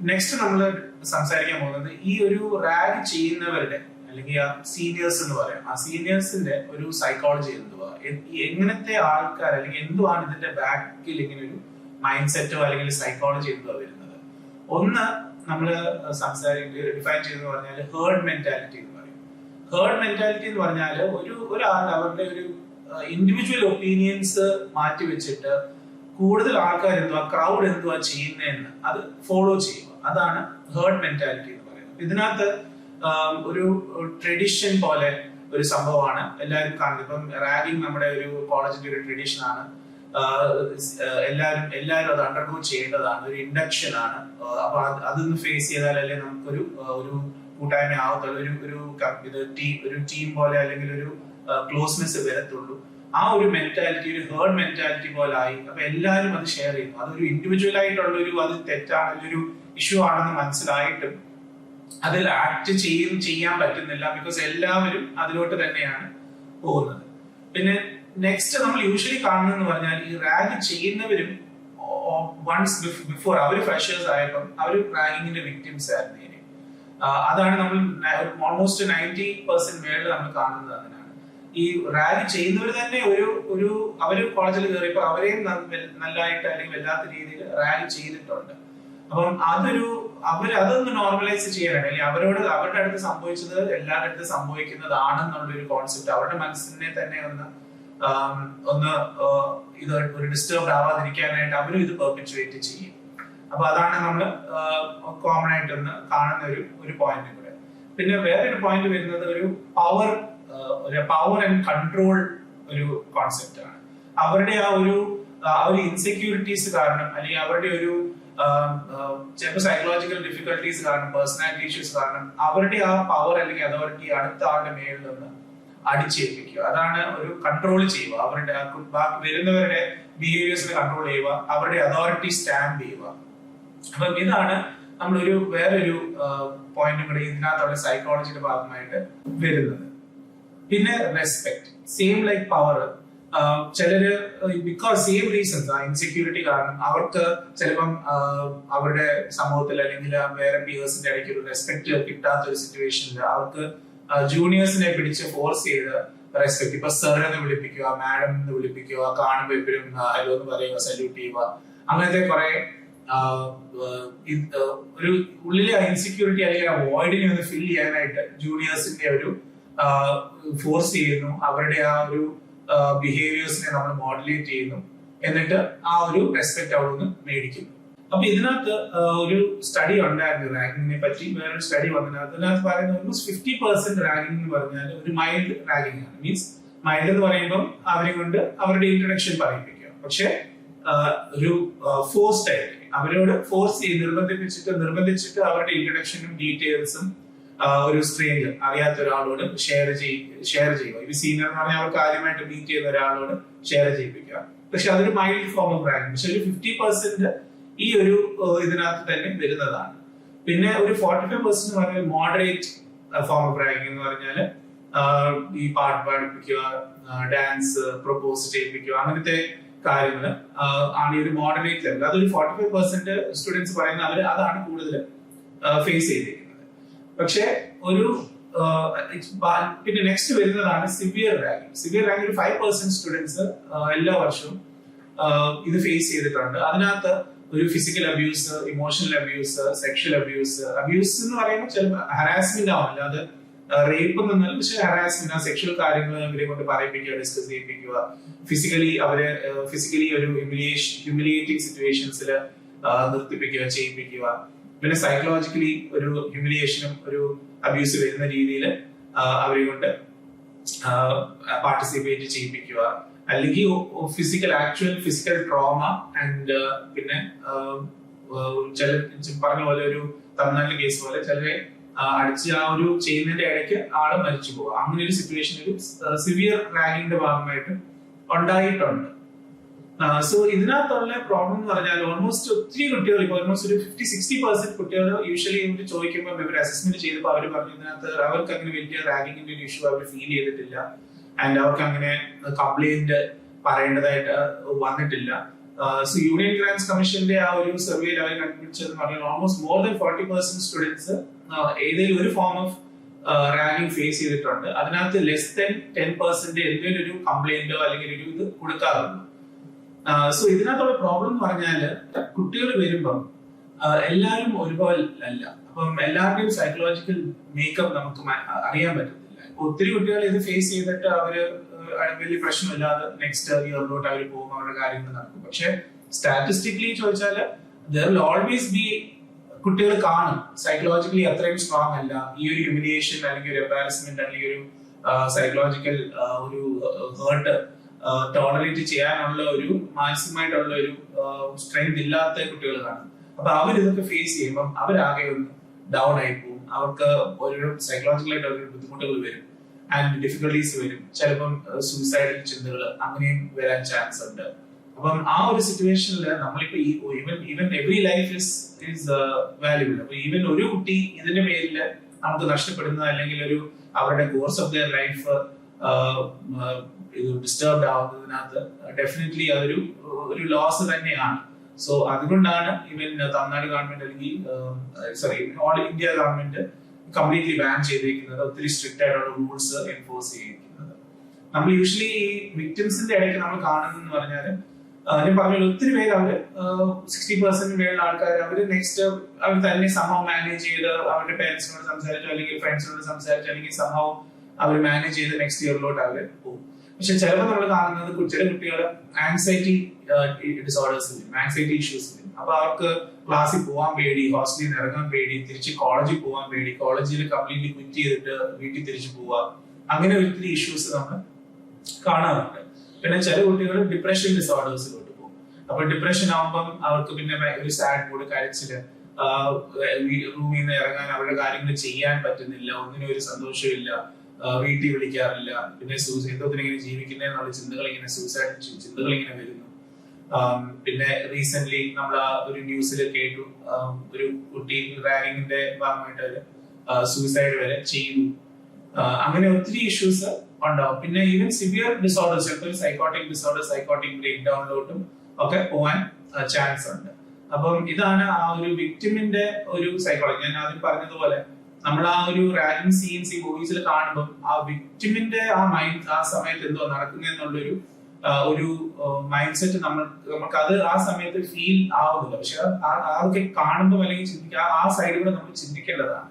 Next നമ്മൾ സംസാരിക്കാൻ പോകുന്നത് ഈ ഒരു റാഗ് ചെയ്യുന്നവരുടെ അല്ലെങ്കിൽ ആ സീനിയേഴ്സ് എന്ന് പറയാം. ആ സീനിയേഴ്സിന്റെ ഒരു സൈക്കോളജി എന്തുവാ? എങ്ങനത്തെ ആൾക്കാർ അല്ലെങ്കിൽ എന്തുവാണ് ഇതിന്റെ ബാക്കിൽ ഇങ്ങനെ ഒരു മൈൻഡ് സെറ്റോ അല്ലെങ്കിൽ സൈക്കോളജി എന്തുവാ വരുന്നത്? ഒന്ന് നമ്മൾ സംസാരിക്കുക ഡിഫൈൻ ചെയ്തെന്ന് പറഞ്ഞാൽ ഹേർഡ് മെന്റാലിറ്റി എന്ന് പറയും. ഹേർഡ് മെന്റാലിറ്റി എന്ന് പറഞ്ഞാൽ ഒരു ഒരാൾ അവരുടെ ഒരു ഇൻഡിവിജ്വൽ ഒപ്പീനിയൻസ് മാറ്റി വെച്ചിട്ട് കൂടുതൽ ആൾക്കാർ എന്തുവാ? ക്രൗഡ് എന്തുവാ ചെയ്യുന്നതെന്ന് അത് ഫോളോ ചെയ്യുക. അതാണ് ഹേർഡ് മെന്റാലിറ്റി എന്ന് പറയുന്നത്. ഇതിനകത്ത് ഒരു ട്രഡീഷൻ പോലെ ഒരു സംഭവമാണ് എല്ലാവരും കാണുന്നത്. ഇപ്പം റാഗിങ് നമ്മുടെ ഒരു കോളേജിന്റെ ഒരു ട്രഡീഷൻ ആണ്. എല്ലാവരും എല്ലാവരും അത് അണ്ടർഗോ ചെയ്യേണ്ടതാണ്. ഒരു ഇൻഡക്ഷൻ ആണ്. അപ്പൊ അത് അതൊന്ന് ഫേസ് ചെയ്താലല്ലേ നമുക്കൊരു ഒരു കൂട്ടായ്മ ആവത്തുള്ളൂ. ഒരു ഒരു ഇത് ടീം ഒരു ടീം പോലെ അല്ലെങ്കിൽ ഒരു ക്ലോസ്നെസ് വരത്തുള്ളൂ. ആ ഒരു മെന്റാലിറ്റി ഒരു ഹേർഡ് മെന്റാലിറ്റി പോലെ ആയി അപ്പൊ എല്ലാവരും അത് ഷെയർ ചെയ്യുന്നു അതൊരു ഇൻഡിവിജ്വൽ ആയിട്ടുള്ള ഒരു അത് തെറ്റാണ് ഒരു ഇഷ്യൂ ആണെന്ന് മനസ്സിലായിട്ടും അതിൽ ആക്ട് ചെയ്യും ചെയ്യാൻ പറ്റുന്നില്ല ബിക്കോസ് എല്ലാവരും അതിലോട്ട് തന്നെയാണ് പോകുന്നത്. പിന്നെ നെക്സ്റ്റ് നമ്മൾ യൂഷ്വലി കാണുന്നതെന്ന് പറഞ്ഞാൽ ഈ റാഗ് ചെയ്യുന്നവരും വൺസ് ബിഫോർ അവർ ഫ്രഷേഴ്സ് ആയപ്പം അവർ റാഗിങ്ങിന്റെ വിക്ടിംസ് ആയിരുന്നു അതാണ് നമ്മൾ ഓൾമോസ്റ്റ് നയന്റി പെർസെന്റ് മേളിൽ നമ്മൾ കാണുന്നത് ഈ റാലി ചെയ്യുന്നവർ തന്നെ ഒരു ഒരു അവർ കോളേജിൽ കയറിയപ്പോൾ അവരെയും നല്ലതായിട്ട് അല്ലെങ്കിൽ വല്ലാത്ത രീതിയിൽ റാലി ചെയ്തിട്ടുണ്ട്. അപ്പം അതൊരു അവർ അതൊന്ന് നോർമലൈസ് ചെയ്യാനാണ്. അല്ലെങ്കിൽ അവരോട് അവരുടെ അടുത്ത് സംഭവിച്ചത് എല്ലാവരുടെ അടുത്ത് സംഭവിക്കുന്നതാണെന്നുള്ള ഒരു കോൺസെപ്റ്റ് അവരുടെ മനസ്സിനെ തന്നെ ഒന്ന് ഒന്ന് ഇത് ഒരു ഡിസ്റ്റർബ് ആവാതിരിക്കാനായിട്ട് അവരും ഇത് പെർപ്പിച്ചുവേറ്റ് ചെയ്യും. അപ്പൊ അതാണ് നമ്മൾ കോമൺ ആയിട്ടൊന്ന് കാണുന്ന ഒരു ഒരു പോയിന്റ് കൂടെ. പിന്നെ വേറൊരു പോയിന്റ് വരുന്നത് ഒരു പവർ ഒരു പവർ ആൻഡ് കൺട്രോൾ ഒരു കോൺസെപ്റ്റ് ആണ്. അവരുടെ ആ ഒരു ഒരു ഇൻസെക്യൂരിറ്റീസ് കാരണം അല്ലെങ്കിൽ അവരുടെ ഒരു ചിലപ്പോൾ സൈക്കോളജിക്കൽ ഡിഫിക്കൽട്ടീസ് കാരണം പേഴ്സണാലിറ്റി ഇഷ്യൂസ് കാരണം അവരുടെ ആ പവർ അല്ലെങ്കിൽ അതോറിറ്റി അടുത്ത ആളുടെ മേളിൽ നിന്ന് അടിച്ചേൽപ്പിക്കുക. അതാണ് ഒരു കൺട്രോൾ ചെയ്യുക. അവരുടെ വരുന്നവരുടെ ബിഹേവിയേഴ്സിനെ കൺട്രോൾ ചെയ്യുക. അവരുടെ അതോറിറ്റി സ്റ്റാമ്പ് ചെയ്യുക. അപ്പം ഇതാണ് നമ്മളൊരു വേറൊരു പോയിന്റും കൂടെ ഇതിനകത്തുള്ള സൈക്കോളജിയുടെ ഭാഗമായിട്ട് വരുന്നത്. പിന്നെ റെസ്പെക്ട് സെയിം ലൈക് പവർ ചിലര് ബിക്കോസ് സെയിം റീസൺസ് ആ ഇൻസെക്യൂരിറ്റി കാരണം അവർക്ക് ചിലപ്പം അവരുടെ സമൂഹത്തിൽ അല്ലെങ്കിൽ വേറെ പിയേഴ്സിന്റെ ഇടയ്ക്ക് ഒരു റെസ്പെക്ട് കിട്ടാത്ത ഒരു സിറ്റുവേഷനിൽ അവർക്ക് ജൂനിയേഴ്സിനെ പിടിച്ച് ഫോഴ്സ് ചെയ്ത് റെസ്പെക്ട് ഇപ്പൊ സർ എന്ന് വിളിപ്പിക്കുക മാഡം എന്ന് വിളിപ്പിക്കുക കാണുമ്പോൾ എപ്പോഴും ഹലോ എന്ന് പറയുക സല്യൂട്ട് ചെയ്യുക. അങ്ങനത്തെ കുറെ ഒരു ഉള്ളിലെ ഇൻസെക്യൂരിറ്റി അല്ലെങ്കിൽ ആ വോയിഡിനെ ഒന്ന് ഫിൽ ചെയ്യാനായിട്ട് ജൂനിയേഴ്സിന്റെ ഒരു ഫോഴ്സ് ചെയ്യുന്നു. അവരുടെ ആ ഒരു ബിഹേവിയേഴ്സിനെ നമ്മൾ മോഡുലേറ്റ് ചെയ്യുന്നു. എന്നിട്ട് ആ ഒരു റെസ്പെക്ട് അവിടെ നിന്ന് മേടിക്കുന്നു അപ്പൊ ഇതിനകത്ത് ഒരു സ്റ്റഡി ഉണ്ടായിരുന്നു റാഗിങ്ങിനെ പറ്റി. വേറൊരു സ്റ്റഡി വന്നിട്ടുണ്ട്. അതിനകത്ത് പറയുന്നത് ഓൾമോസ്റ്റ് ഫിഫ്റ്റി പെർസെന്റ് റാഗിംഗ് എന്ന് പറഞ്ഞാൽ ഒരു മൈൽഡ് റാഗിംഗ് ആണ്. മീൻസ് മൈൽഡ് എന്ന് പറയുമ്പോൾ അവരെ കൊണ്ട് അവരുടെ ഇൻട്രഡക്ഷൻ പറയിപ്പിക്കുക പക്ഷെ ഒരു ഫോഴ്സ്ഡ് ആയിട്ട് അവരോട് ഫോഴ്സ് ചെയ്ത് നിർബന്ധിപ്പിച്ചിട്ട് നിർബന്ധിച്ചിട്ട് അവരുടെ ഇൻട്രഡക്ഷനും ഡീറ്റെയിൽസും ഒരു സ്ട്രേഞ്ചർ അറിയാത്ത ഒരാളോട് ഷെയർ ഷെയർ ചെയ്യുക. ഇത് സീനിയർ എന്ന് പറഞ്ഞാൽ അവർക്ക് കാര്യമായിട്ട് മീറ്റ് ചെയ്യുന്ന ഒരാളോട് ഷെയർ ചെയ്യിപ്പിക്കുക. പക്ഷെ അതൊരു മൈൽഡ് ഫോം ഓഫ് റാഗിംഗ് പക്ഷെ ഒരു ഫിഫ്റ്റി പെർസെന്റ് ഈ ഒരു ഇതിനകത്ത് തന്നെ വരുന്നതാണ്. പിന്നെ ഒരു ഫോർട്ടി ഫൈവ് പെർസെന്റ് പറഞ്ഞാൽ മോഡറേറ്റ് ഫോം ഓഫ് റാഗിംഗ് എന്ന് പറഞ്ഞാൽ ഈ പാട്ട് പാടിപ്പിക്കുക ഡാൻസ് പ്രപ്പോസ് ചെയ്യിപ്പിക്കുക അങ്ങനത്തെ കാര്യങ്ങൾ ആണ് ഈ ഒരു മോഡറേറ്റ് ലെവൽ അതൊരു ഫോർട്ടി ഫൈവ് പെർസെന്റ് സ്റ്റുഡൻസ് പറയുന്ന അവർ അതാണ് കൂടുതൽ ഫേസ് ചെയ്തിരിക്കുന്നത് പക്ഷെ ഒരു പിന്നെ നെക്സ്റ്റ് വരുന്നതാണ് സിവിയർ റാങ്ക് സിവിയർ റാങ്കിൽ ഫൈവ് പെർസെന്റ് സ്റ്റുഡൻസ് എല്ലാ വർഷവും ഇത് ഫേസ് ചെയ്തിട്ടുണ്ട്. അതിനകത്ത് ഒരു physical abuse emotional abuse sexual abuse abuse എന്ന് പറയുമ്പോൾ ചിലപ്പോൾ ഹറാസ്മെന്റ് ആവും. അല്ലാതെ റേപ്പ് എന്നല്ല പക്ഷെ ഹറാസ്മെന്റ് സെക്ഷൽ കാര്യങ്ങൾ ഇവരെ കൊണ്ട് പറയിപ്പിക്കുക ഡിസ്കസ് ചെയ്യിപ്പിക്കുക. ഫിസിക്കലി അവരെ ഫിസിക്കലി ഒരു ഹ്യൂമിലിയേഷൻ ഹ്യൂമിലിയേറ്റിംഗ് സിറ്റുവേഷൻസിൽ നിർത്തിപ്പിക്കുക ചെയ്യിപ്പിക്കുക. പിന്നെ സൈക്കോളജിക്കലി ഒരു ഹ്യൂമിലിയേഷനും ഒരു അബ്യൂസ് വരുന്ന രീതിയിൽ അവരെ കൊണ്ട് പാർട്ടിസിപ്പേറ്റ് ചെയ്യിപ്പിക്കുക. അല്ലെങ്കിൽ physical actual physical trauma and പിന്നെ ചില പറഞ്ഞ പോലെ ഒരു തമിഴ്നാട്ടിലെ കേസ് പോലെ ചിലരെ അടിച്ച് ആ ഒരു ചെയ്യുന്നതിന്റെ ഇടയ്ക്ക് ആൾ മരിച്ചു പോകും. അങ്ങനെ ഒരു സിറ്റുവേഷൻ ഒരു സിവിയർ റാഗിങ്ങിന്റെ ഭാഗമായിട്ട് ഉണ്ടായിട്ടുണ്ട്. സോ ഇതിനകത്തുള്ള പ്രോബ്ലം എന്ന് പറഞ്ഞാൽ ഓൾമോസ്റ്റ് ഒത്തിരി കുട്ടികൾ ഇപ്പോൾ ഓൾമോസ്റ്റ് ഒരു ഫിഫ്റ്റി സിക്സ്റ്റി പെർസെന്റ് കുട്ടികൾ യൂഷ്വലി ഇവർ ചോദിക്കുമ്പോൾ ഇവർ അസസ്മെന്റ് ചെയ്തപ്പോൾ അവർ പറഞ്ഞു ഇതിനകത്ത് അവർക്ക് അങ്ങനെ വലിയ റാഗിങ്ങിന്റെ ഒരു ഇഷ്യൂ അവർ ഫീൽ ചെയ്തിട്ടില്ല. ആൻഡ് അവർക്ക് അങ്ങനെ കംപ്ലൈന്റ് പറയേണ്ടതായിട്ട് വന്നിട്ടില്ല. സോ യൂണിയൻ ഗ്രാൻസ് കമ്മീഷന്റെ ആ ഒരു സർവേയിൽ അവർ കണ്ടുപിടിച്ചതെന്ന് പറഞ്ഞാൽ almost more than forty percent students ഏതെങ്കിലും ഒരു ഫോം ഓഫ് റാങ്കിങ് ഫേസ് ചെയ്തിട്ടുണ്ട്. അതിനകത്ത് ലെസ് ദൻ ടെൻ പെർസെന്റ് എന്തെങ്കിലും ഒരു കംപ്ലൈന്റോ അല്ലെങ്കിൽ ഒരു ഇത് കൊടുക്കാറുണ്ട്. സോ ഇതിനകത്തുള്ള പ്രോബ്ലം എന്ന് പറഞ്ഞാൽ കുട്ടികൾ വരുമ്പം എല്ലാവരും ഒരുപോലെ അല്ല. അപ്പം എല്ലാവരുടെയും സൈക്കോളജിക്കൽ മേക്കപ്പ് നമുക്ക് അറിയാൻ പറ്റത്തില്ല. ഒത്തിരി കുട്ടികൾ ഇത് ഫേസ് ചെയ്തിട്ട് അവർ വലിയ പ്രശ്നമില്ലാതെ നെക്സ്റ്റ് ഇയറിലോട്ട് അവർ പോകും അവരുടെ കാര്യങ്ങൾ നടക്കും. പക്ഷെ സ്റ്റാറ്റിസ്റ്റിക്കലി ചോദിച്ചാൽ ഓൾവേസ് ബി കുട്ടികൾ കാണും. സൈക്കോളജിക്കലി അത്രയും സ്ട്രോങ് അല്ല. ഈ ഒരു ഹ്യൂമിലിയേഷൻ അല്ലെങ്കിൽ ഒരു എംബാരസ്മെന്റ് അല്ലെങ്കിൽ ഒരു സൈക്കോളജിക്കൽ ഒരു ഹേർട്ട് ടോളറേറ്റ് ചെയ്യാനുള്ള ഒരു മാനസികമായിട്ടുള്ള ഒരു സ്ട്രെങ്ത് ഇല്ലാത്ത കുട്ടികൾ കാണും അപ്പൊ അവരിതൊക്കെ ഫേസ് ചെയ്യുമ്പോൾ അവരാകെ ഒന്ന് ഡൗൺ ആയി പോകും. അവർക്ക് ഒരു സൈക്കോളജിക്കലായിട്ട് ഒരു ബുദ്ധിമുട്ടുകൾ വരും. ആൻഡ് ഡിഫിക്കൽട്ടീസ് വരും. ചിലപ്പം സൂയിസൈഡൽ ചിന്തകൾ അങ്ങനെയും വരാൻ ചാൻസ് ഉണ്ട്. അപ്പം ആ ഒരു സിറ്റുവേഷനിൽ നമ്മളിപ്പോ ഈ even even every life is is valuable അപ്പൊ ഈവൻ ഒരു കുട്ടി ഇതിന്റെ പേരിൽ നമുക്ക് നഷ്ടപ്പെടുന്ന അല്ലെങ്കിൽ ഒരു അവരുടെ കോഴ്സ് ഓഫ് ദയർ ലൈഫ് ഇത് ഡിസ്റ്റർബ്ഡ് ആവുന്നതിനകത്ത് ഡെഫിനറ്റ്ലി അതൊരു ഒരു ലോസ് തന്നെയാണ്. സോ അതുകൊണ്ടാണ് ഇവൻ തമിഴ്നാട് ഗവൺമെന്റ് അല്ലെങ്കിൽ sorry all India government completely ban ചെയ്തിരിക്കുന്നത് ഒത്തിരി സ്ട്രിക്റ്റ് ആയിട്ടുള്ള റൂൾസ് എൻഫോഴ്സ് ചെയ്തിരിക്കുന്നത്. നമ്മൾ യൂഷ്വലി ഈ വിക്ടിംസിന്റെ ഇടയ്ക്ക് നമ്മൾ കാണുന്നതെന്ന് പറഞ്ഞാൽ ഞാൻ പറഞ്ഞ ഒത്തിരി പേര് അവർ സിക്സ്റ്റി പെർസെന്റ് മേലുള്ള ആൾക്കാർ അവർ നെക്സ്റ്റ് അവർ തന്നെ സംഭവം മാനേജ് ചെയ്ത് അവരുടെ പേരൻസിനോട് സംസാരിച്ചോ അല്ലെങ്കിൽ ഫ്രണ്ട്സിനോട് സംസാരിച്ചോ അല്ലെങ്കിൽ സംഭവം അവർ മാനേജ് ചെയ്ത് നെക്സ്റ്റ് ഇയറിലോട്ട് അവർ പോകും. പക്ഷെ ചിലപ്പോൾ നമ്മൾ കാണുന്നത് ചില കുട്ടികൾ ആൻസൈറ്റി ഡിസോർഡേഴ്സ് ആൻസൈറ്റി ഇഷ്യൂസ് അപ്പൊ അവർക്ക് ക്ലാസ്സിൽ പോകാൻ പേടി ഹോസ്റ്റലിൽ നിന്ന് ഇറങ്ങാൻ പേടി തിരിച്ച് കോളേജിൽ പോകാൻ പേടി കോളേജിൽ കംപ്ലീറ്റ്ലി ക്വിറ്റ് ചെയ്തിട്ട് വീട്ടിൽ തിരിച്ചു പോവുക അങ്ങനെ ഒത്തിരി ഇഷ്യൂസ് നമ്മൾ കാണാറുണ്ട്. പിന്നെ ചില കുട്ടികൾ ഡിപ്രഷൻ ഡിസോർഡേഴ്സിലോട്ട് പോകും. അപ്പൊ ഡിപ്രഷൻ ആവുമ്പം അവർക്ക് പിന്നെ ഒരു സാഡ് മൂഡ് കരച്ചിൽ റൂമിൽ നിന്ന് ഇറങ്ങാൻ അവരുടെ കാര്യങ്ങൾ ചെയ്യാൻ പറ്റുന്നില്ല ഒന്നിനും ഒരു സന്തോഷമില്ല വീട്ടിൽ വിളിക്കാറില്ല. പിന്നെ സൂസൈഡ് എന്തോത്തിന് ഇങ്ങനെ ജീവിക്കുന്നതിനുള്ള ചിന്തകൾ ഇങ്ങനെ സൂസൈഡ് ചിന്തകൾ ഇങ്ങനെ വരുന്നു. പിന്നെ റീസെന്റ് നമ്മൾ ആ ഒരു ന്യൂസിൽ കേട്ടു. ഒരു കുട്ടി റാഗിങ്ങിന്റെ ഭാഗമായിട്ട് സൂസൈഡ് വരെ ചെയ്യുന്നു. അങ്ങനെ ഒത്തിരി ഇഷ്യൂസ് ഉണ്ടാവും. പിന്നെ ഈവൻ സിവിയർ ഡിസോർഡേഴ്സ് ചിലപ്പോൾ സൈക്കോട്ടിക് ഡിസോർഡർ സൈക്കോട്ടിക് ബ്രേക്ക് ഡൗണിലോട്ടും ഒക്കെ പോവാൻ ചാൻസ് ഉണ്ട്. അപ്പം ഇതാണ് ആ ഒരു വിക്ടിമിന്റെ ഒരു സൈക്കോളജി ഞാൻ ആദ്യം പറഞ്ഞതുപോലെ നമ്മൾ ആ ഒരു റാഗിങ് സീൻസ് ഈ മൂവീസിൽ കാണുമ്പോൾ ആ വിക്ടിമിന്റെ ആ മൈൻഡ് ആ സമയത്ത് എന്തോ നടക്കുന്നെന്നുള്ളൊരു ആ, ഒരു മൈൻഡ് സെറ്റ് നമ്മൾ നമുക്ക് അത് ആ സമയത്ത് ഫീൽ ആവുന്നില്ല. പക്ഷെ ആ- അതൊക്കെ കാണുമ്പോൾ അല്ലെങ്കിൽ ചിന്തിക്കുക ആ സൈഡിലൂടെ നമ്മൾ ചിന്തിക്കേണ്ടതാണ്.